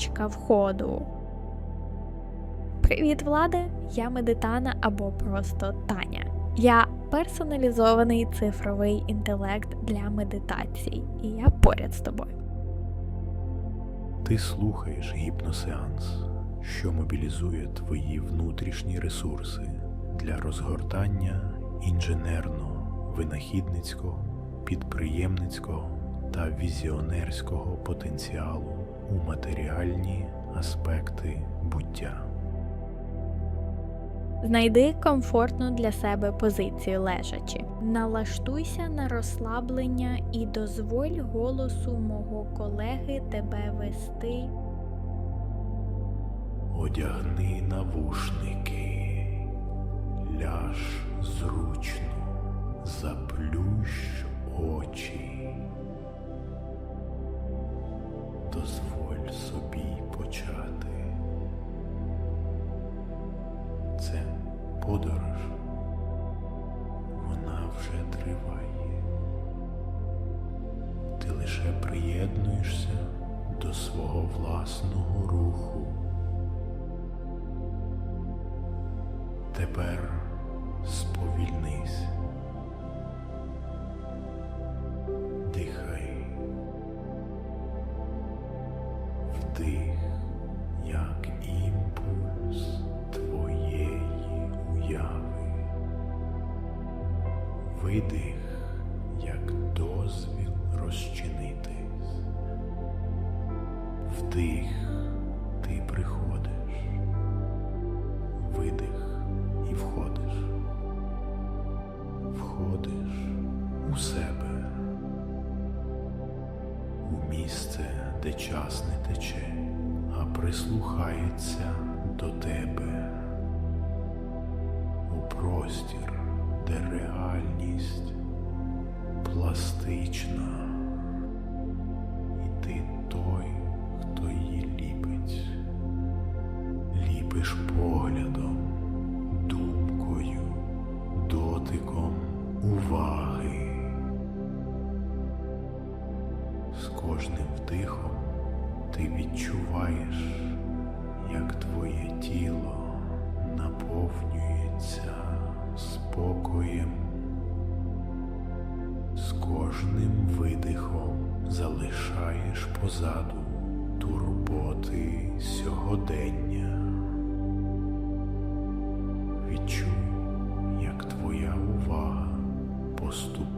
точка входу. Привіт, влади! Я медитана або просто Таня. Я персоналізований цифровий інтелект для медитацій, і я поряд з тобою. Ти слухаєш гіпносеанс, що мобілізує твої внутрішні ресурси для розгортання інженерного, винахідницького, підприємницького та візіонерського потенціалу у матеріальні аспекти буття. Знайди комфортну для себе позицію лежачи. Налаштуйся на розслаблення і дозволь голосу мого колеги тебе вести. Одягни навушники, ляж зручно, заплющ очі. Дозволь собі почати. Це подорож. Вона вже триває. Ти лише приєднуєшся до свого власного руху. Тепер сповільнись. Прислухається до тебе, у простір, де реальність пластична, і ти той, хто її ліпить, ліпиш поглядом думкою, дотиком. Уваги. Відчуваєш, як твоє тіло наповнюється спокоєм. З кожним видихом залишаєш позаду турботи сьогодення. Відчуй, як твоя увага поступово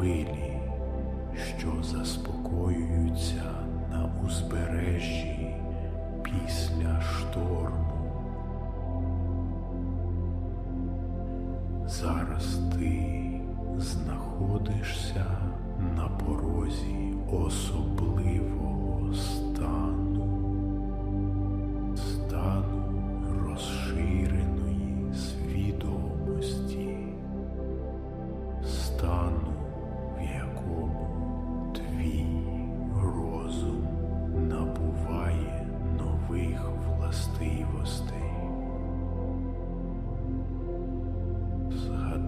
хвилі, що заспокоюються на узбережжі після шторму. Зараз ти знаходишся на порозі особливого стану,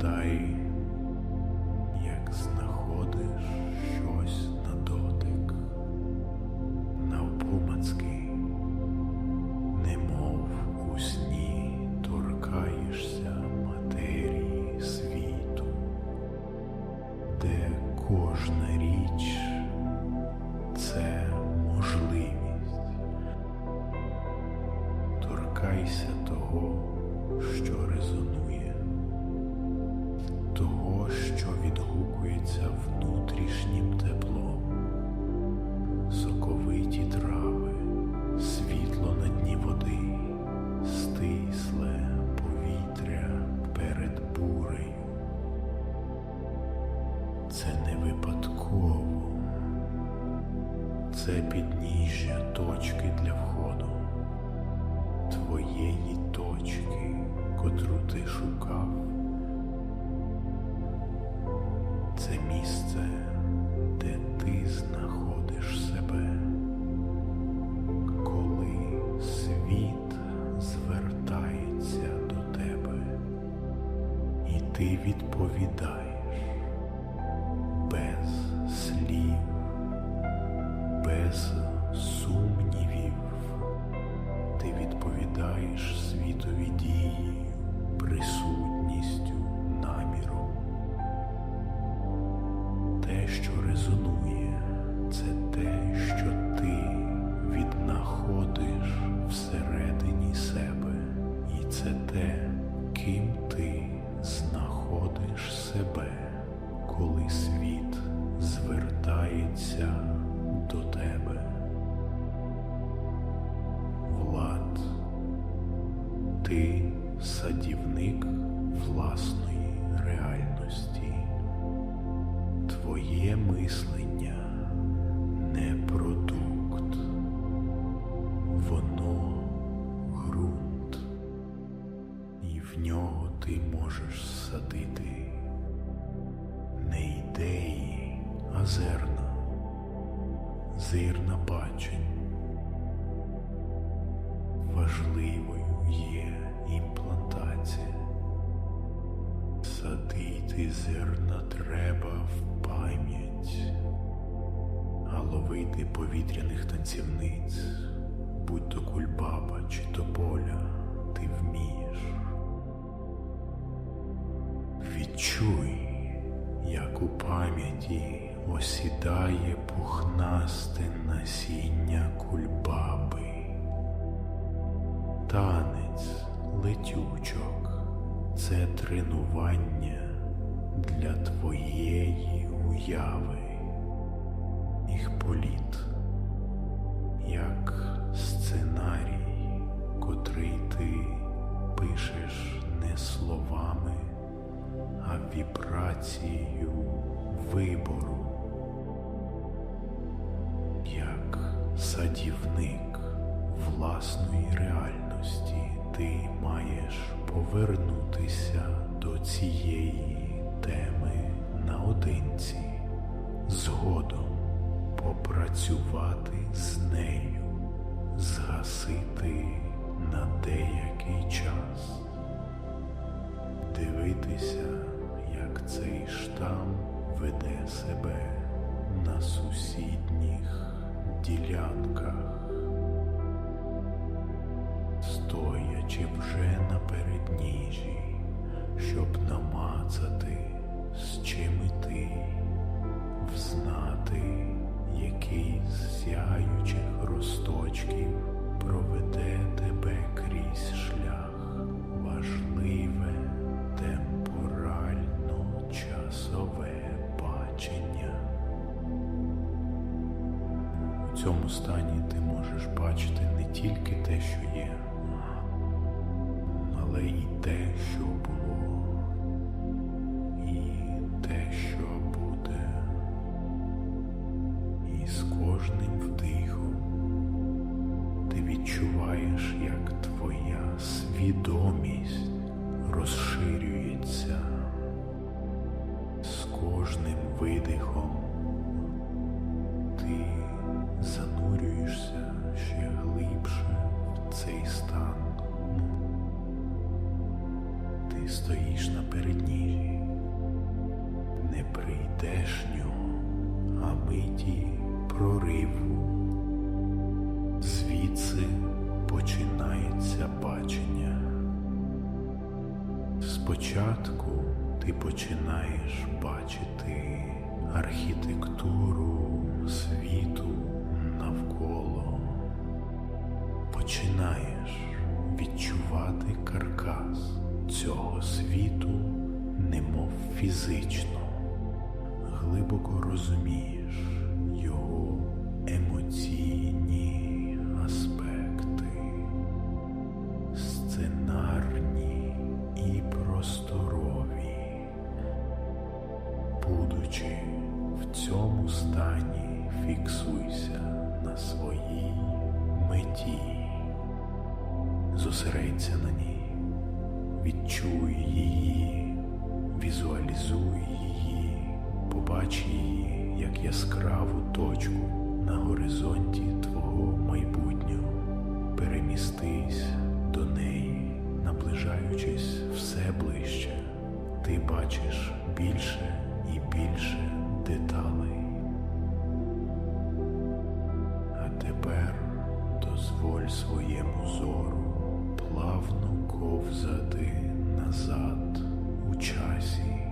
Згадай, як знаходиш Це підніжжя точки для входу, твоєї точки, котру ти шукав. Це місце, де ти знаходиш себе, коли світ звертається до тебе, і ти відповідаєш відповідаєш світові дії можеш садити не ідеї, а зерна, зерна бачень. Важливою є імплантація. Садити зерна треба в пам'ять, а ловити повітряних танцівниць, будь то кульбаба чи тополя, ти вмієш. Відчуй, як у пам'яті осідає пухнасте насіння кульбаби. Танець летючок це тренування для твоєї уяви. Їх політ, як сценарій, котрий ти пишеш не словами, а вібрацією вибору, як садівник власної реальності ти маєш повернутися до цієї теми наодинці, згодом попрацювати з нею, згасити на деякий час, дивитися, як цей штам веде себе на сусідніх ділянках. Стоячи вже на передніжі, щоб намацати, з чим іти, взнати, який з сяючих росточків проведе тебе крізь шлях, цьому стані ти можеш бачити не тільки те, що є, але і те, що було, стан. Ти стоїш на передніжі, не прийдешнього, а миті прориву. Звідси починається бачення. Спочатку ти починаєш бачити архітектуру світу навколо. Починаєш відчувати каркас цього світу, немов фізично, глибоко розумієш Зосередься на ній, відчуй її, візуалізуй її, побач її як яскраву точку на горизонті твого майбутнього. Перемістись до неї, наближаючись все ближче, ти бачиш більше і більше деталей. А тепер дозволь своєму зору плавно ковзати назад у часі.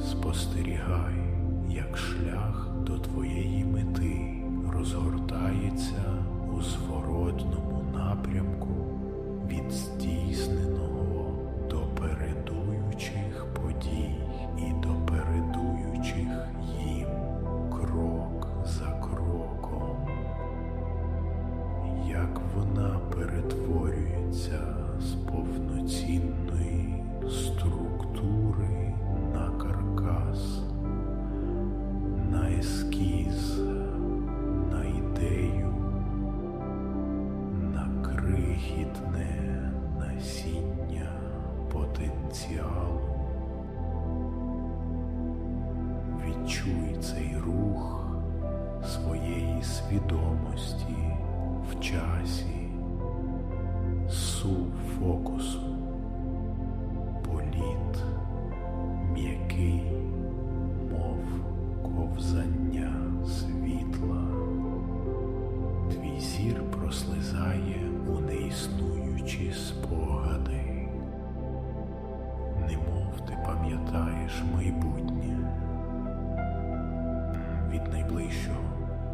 Спостерігай, як шлях до твоєї мети розгортається у зворотному напрямку від здійсненого пам'ятаєш майбутнє від найближчого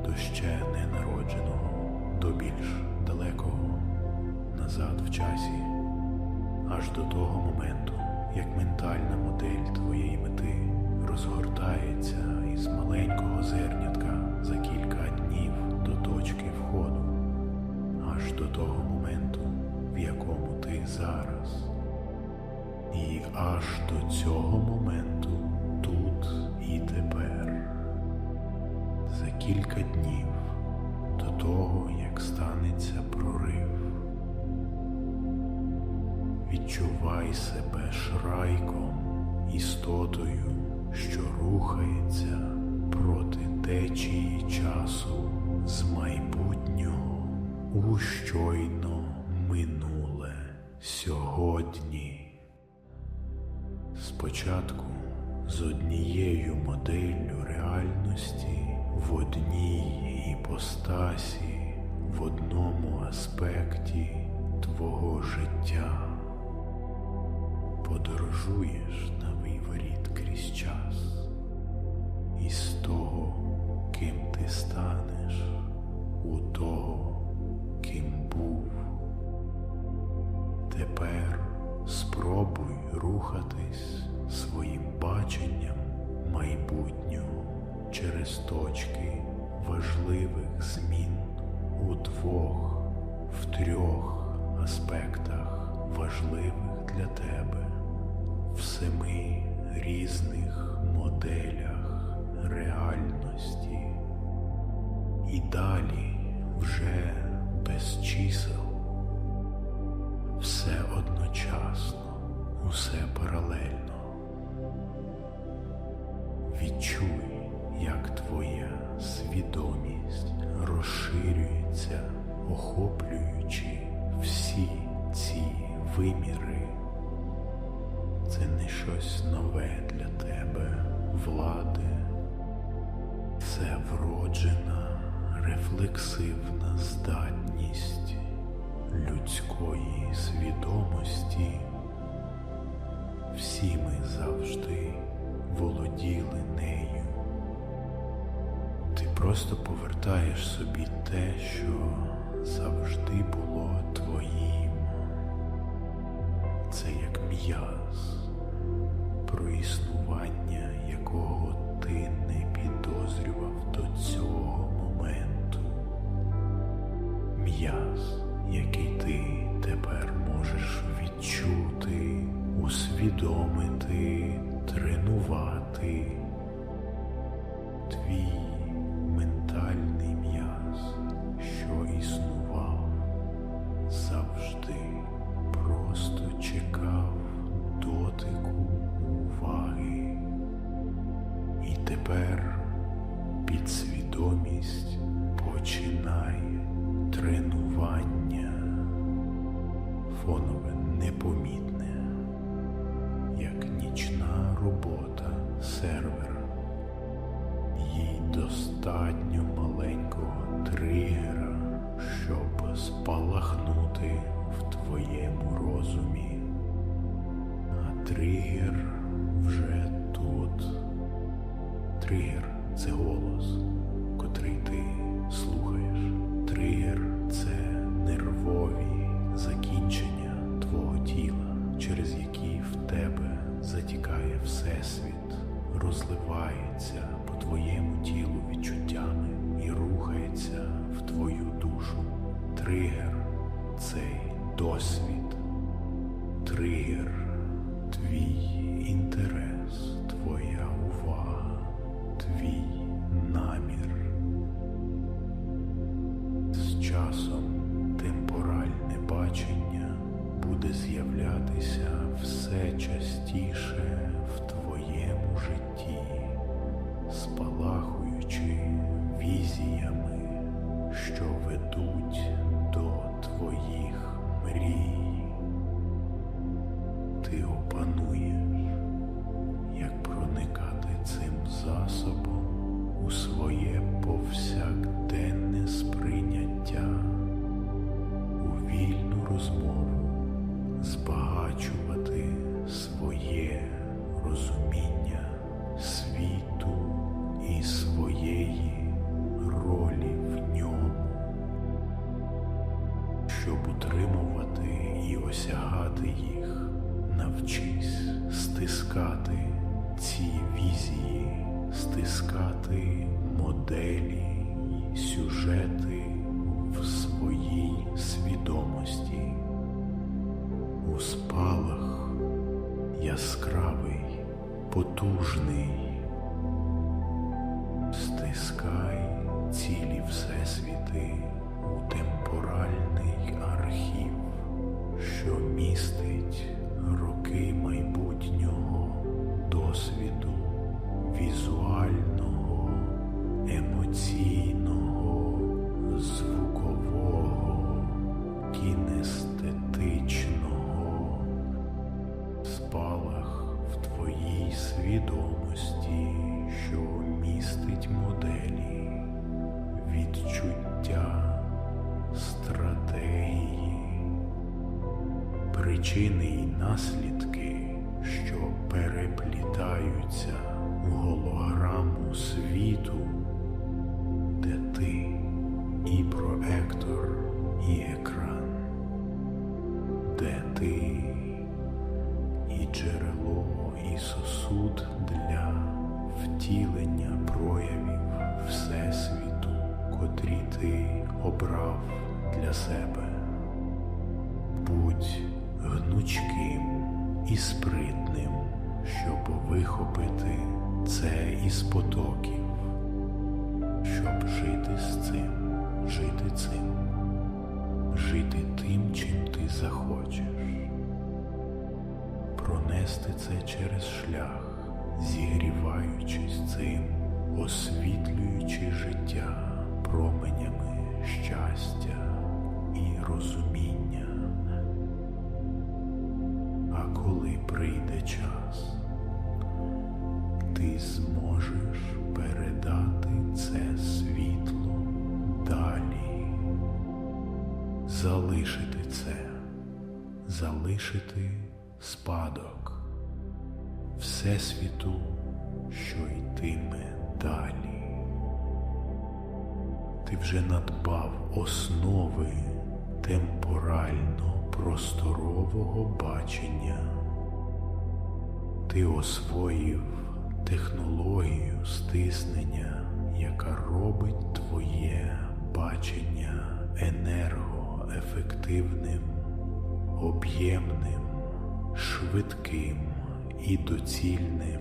до ще ненародженого, до більш далекого, назад в часі, аж до того моменту, як ментальна модель твоєї мети розгортається із маленького зернятка за кілька днів до точки входу, аж до того моменту, в якому ти зараз. І аж до цього моменту тут і тепер. За кілька днів до того, як станеться прорив. Відчувай себе шрайком, істотою, що рухається проти течії часу з майбутнього у щойно минуле сьогодні. Спочатку з однією моделлю реальності в одній іпостасі, в одному аспекті твого життя. Подорожуєш на виворіт крізь час, і з того, ким ти станеш, у того, рухатись своїм баченням майбутнього через точки важливих змін у двох, в трьох аспектах важливих для тебе, в семи різних моделях реальності. І далі вже без чисел все одночасно, усе паралельно. Відчуй, як твоя свідомість розширюється, охоплюючи всі ці виміри. Це не щось нове для тебе, влади. Це вроджена рефлексивна здатність людської свідомості. Всі ми завжди володіли нею. Ти просто повертаєш собі те, що завжди було твоїм. Це як м'яз, про існування якого ти не підозрював до цього усвідомити, тренувати. Твій інтерес, гасли. Спритним, щоб вихопити це із потоків, щоб жити з цим, жити цим, жити тим, чим ти захочеш пронести це через шлях, зігріваючись цим, освітлюючи життя променями щастя і розуміння. Час, ти зможеш передати це світло далі, залишити це, залишити спадок Всесвіту, що йтиме далі. Ти вже надбав основи темпорально-просторового бачення. Ти освоїв технологію стиснення, яка робить твоє бачення енергоефективним, об'ємним, швидким і доцільним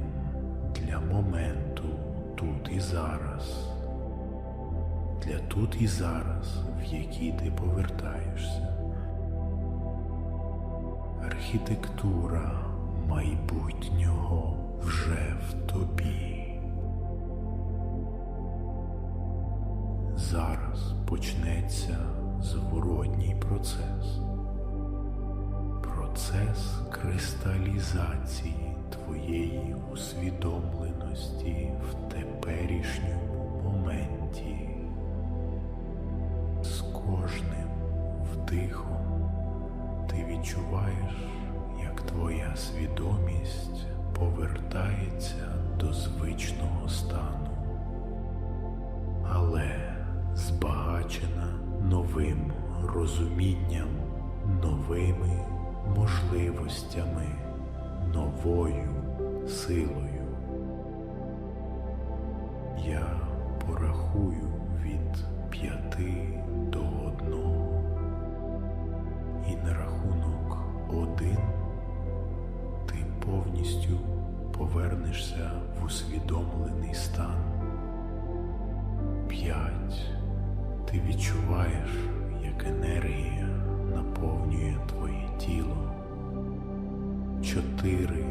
для моменту тут і зараз. Для тут і зараз, в який ти повертаєшся. Архітектура майбутнього вже в тобі. Зараз почнеться зворотній процес. Процес кристалізації твоєї усвідомленості в теперішньому моменті. З кожним вдихом ти відчуваєш, як твоя свідомість повертається до звичного стану, але збагачена новим розумінням, новими можливостями, новою силою. Я порахую від п'яти до одного. І на рахунок один повністю повернешся в усвідомлений стан. П'ять. Ти відчуваєш, як енергія наповнює твоє тіло. Чотири.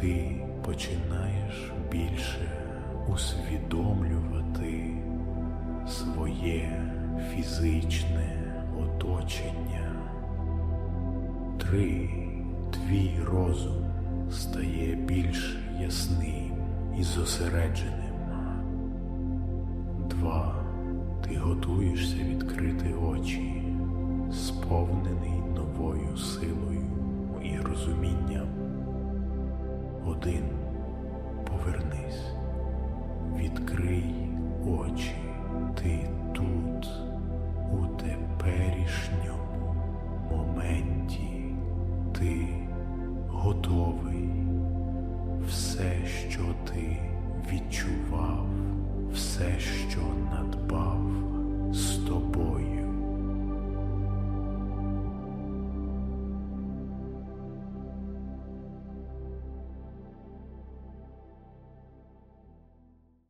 Ти починаєш більше усвідомлювати своє фізичне оточення. Три. Твій розум стає більш ясним і зосередженим. Два. Ти готуєшся відкрити очі, сповнений новою силою і розумінням. Один. Повернись. Відкрий очі. Ти тут, у теперішньому моменті ти готовий, все, що ти відчував, все, що надбав з тобою.